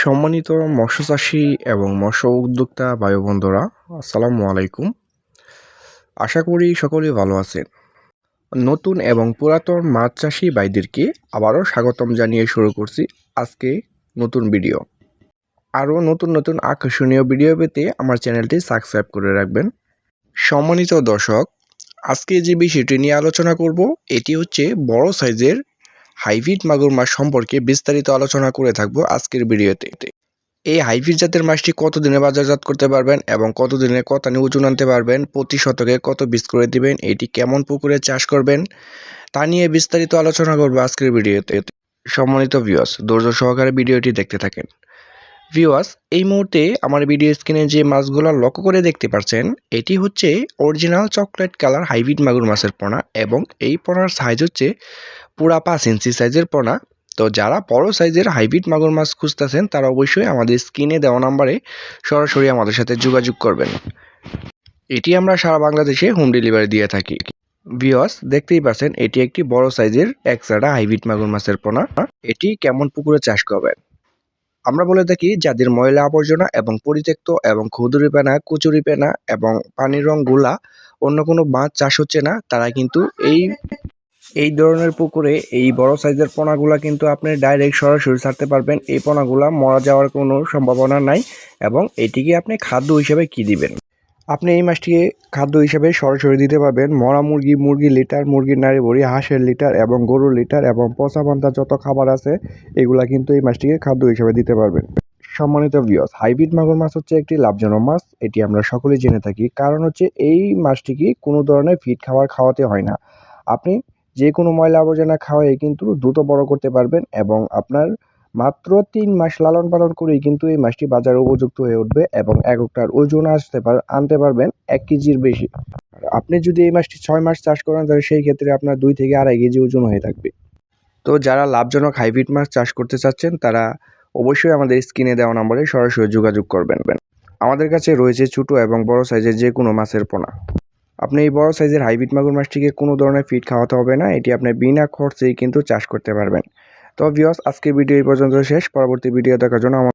সম্মানিত মৎস্য চাষী এবং মৎস্য উদ্যোক্তা ভাই বন্ধুরা আসসালামু আলাইকুম। আশা করি সকলেই ভালো আছেন। নতুন এবং পুরাতন মাছ চাষি ভাইদেরকে আবারও স্বাগতম জানিয়ে শুরু করছি আজকে নতুন ভিডিও। আরও নতুন নতুন আকর্ষণীয় ভিডিও পেতে আমার চ্যানেলটি সাবস্ক্রাইব করে রাখবেন। সম্মানিত দর্শক, আজকে যে বিষয়টি নিয়ে আলোচনা করব, এটি হচ্ছে বড় সাইজের হাইব্রিড মাগুর মাছ সম্পর্কে বিস্তারিত আলোচনা করে থাকব আজকের ভিডিওতে। এই হাইব্রিড জাতের মাছটি কতদিনে বাজারজাত করতে পারবেন এবং কতদিনে কত ওজন আনতে পারবেন, প্রতি শতকে কত বীজ করে দিবেন, এটি কেমন পুকুরে চাষ করবেন, তা নিয়ে বিস্তারিত আলোচনা করব আজকের ভিডিওতে। সম্মানিত ভিউয়ার্স ধৈর্য সহকারে ভিডিওটি দেখতে থাকেন। ভিউয়ার্স এই মুহূর্তে আমার ভিডিও স্ক্রিনে যে মাছগুলো লক্ষ্য করে দেখতে পাচ্ছেন এটি হচ্ছে অরিজিনাল চকলেট কালার হাইব্রিড মাগুর মাছের পোনা এবং এই পোনার সাইজ হচ্ছে পুরা পাঁচ ইঞ্চি সাইজের পোনা। তো যারা বড় সাইজের হাইব্রিড মাগুর মাছ খুঁজতেছেন, তারা অবশ্যই আমাদের স্ক্রিনে দেওয়া নাম্বারে সরাসরি আমাদের সাথে যোগাযোগ করবেন। এটি আমরা সারা বাংলাদেশে হোম ডেলিভারি দিয়ে থাকি। ভিওস দেখতেই পাচ্ছেন, এটি একটি বড় সাইজের একসাড়া হাইব্রিড মাগুর মাছের পোনা। এটি কেমন পুকুরে চাষ করবেন? আমরা বলে থাকি যাদের ময়লা আবর্জনা এবং পরিত্যক্ত এবং খুদুরি পেনা, কুচুরি পেনা এবং পানির রংগুলা, অন্য কোনো মাছ চাষ হচ্ছে না, তারা কিন্তু এই এই ধরনের পুকুরে এই বড় সাইজের পোনাগুলা কিন্তু আপনি ডাইরেক্ট সরাসরি ছাড়তে পারবেন। এই পোনাগুলা মরা যাওয়ার কোনো সম্ভাবনা নাই এবং এটিকে আপনি খাদ্য হিসেবে কি দিবেন? আপনি এই মাছটিকে খাদ্য হিসেবে সরাসরি দিতে পারবেন। মরা মুরগি মুরগির লিটার, মুরগির নাড়ি বড়ি, হাঁসের লিটার এবং গরুর লিটার এবং পচা পান্তা যত খাবার আছে, এগুলা কিন্তু এই মাছটিকে খাদ্য হিসেবে দিতে পারবেন। সম্মানিত ভিওস হাইব্রিড মাগুর মাছ হচ্ছে একটি লাভজনক মাছ, এটি আমরা সকলেই জেনে থাকি। কারণ হচ্ছে এই মাছটিকে কোনো ধরনের ফিড খাবার খাওয়াতে হয় না। আপনি যে কোনো ময়লা আবর্জনা খাওয়াই কিন্তু দ্রুত বড় করতে পারবেন এবং আপনার মাত্র তিন মাস লালন পালন করেই কিন্তু এই মাছটি বাজারে উপযুক্ত হয়ে উঠবে এবং একটার ওজন আসতে পার, আনতে পারবেন এক কেজির বেশি। আপনি যদি এই মাছটি ছয় মাস চাষ করেন, তাহলে সেই ক্ষেত্রে আপনার দুই থেকে আড়াই কেজি ওজন হয়ে থাকবে। তো যারা লাভজনক হাইব্রিড মাছ চাষ করতে চাচ্ছেন, তারা অবশ্যই আমাদের স্ক্রিনে দেওয়া নম্বরে সরাসরি যোগাযোগ করবেন। আমাদের কাছে রয়েছে ছোটো এবং বড় সাইজের যে কোনো মাছের পোনা। আপনি এই বড় সাইজের হাইব্রিড মাগুর মাছটিকে কোনো ধরনের ফিড খাওয়াতে হবে না, এটি আপনি বিনা খরচেই কিন্তু চাষ করতে পারবেন। তো ভিওস আজকে ভিডিও এই পর্যন্ত শেষ। পরবর্তী ভিডিও দেখার জন্য